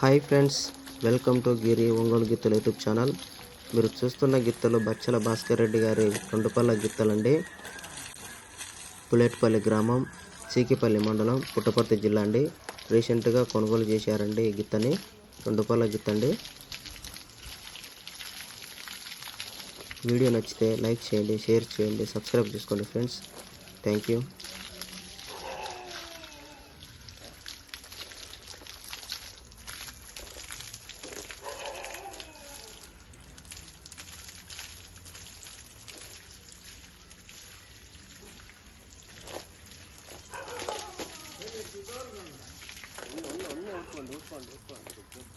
Hi friends welcome to Giri Ongole గిత్తలు YouTube channel. మీరు చూస్తున్న గిత్తలు బచ్చల భాస్కర్ రెడ్డి గారి కొండపల్ల గిత్తలండి. పులేట్పల్లి గ్రామం చీకిపల్లి మండలం పుట్టపర్తి జిల్లా అండి. రీసెంట్గా కొనుగోలు చేశారండి ఈ గిత్తని. రెండుపల్ల గిత్తండి. వీడియో నచ్చితే లైక్ చేయండి షేర్ చేయండి సబ్స్క్రైబ్ చేసుకోండి ఫ్రెండ్స్. Thank you. ま、どうした？ど？